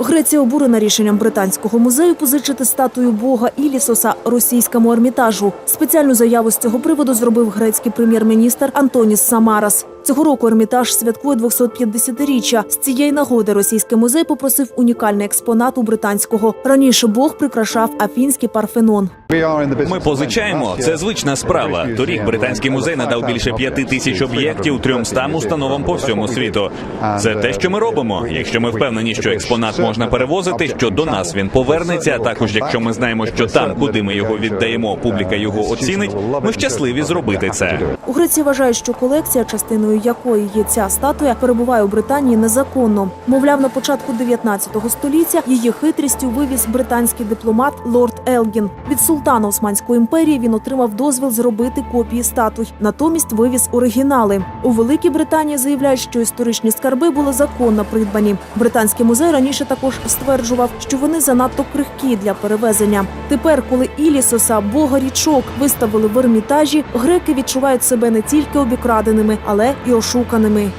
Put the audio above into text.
Греція обурена рішенням британського музею позичити статую бога Ілісоса російському ермітажу. Спеціальну заяву з цього приводу зробив грецький прем'єр-міністр Антоніс Самарас. Цього року ермітаж святкує 250-річчя. З цієї нагоди російський музей попросив унікальний експонат у британського. Раніше бог прикрашав афінський парфенон. Ми позичаємо. Це звична справа. Торік британський музей надав більше п'яти тисяч об'єктів трьомстам установам по всьому світу. Це те, що ми робимо. Якщо ми впевнені, що експонат можна перевозити, що до нас він повернеться. А також якщо ми знаємо, що там, куди ми його віддаємо, публіка його оцінить. Ми щасливі зробити це. У Греції вважають, що колекція, частиною якої є ця статуя, перебуває у Британії незаконно. Мовляв, на початку 19 століття її хитрістю вивіз британський дипломат лорд Елгін. Від султана Османської імперії він отримав дозвіл зробити копії статуй, натомість вивіз оригінали. У Великій Британії заявляють, що історичні скарби були законно придбані. Британський музей раніше також стверджував, що вони занадто крихкі для перевезення. Тепер, коли Ілісоса, бога річок, виставили в ермітажі, греки відчувають себе не тільки обікраденими, але і ошуканими.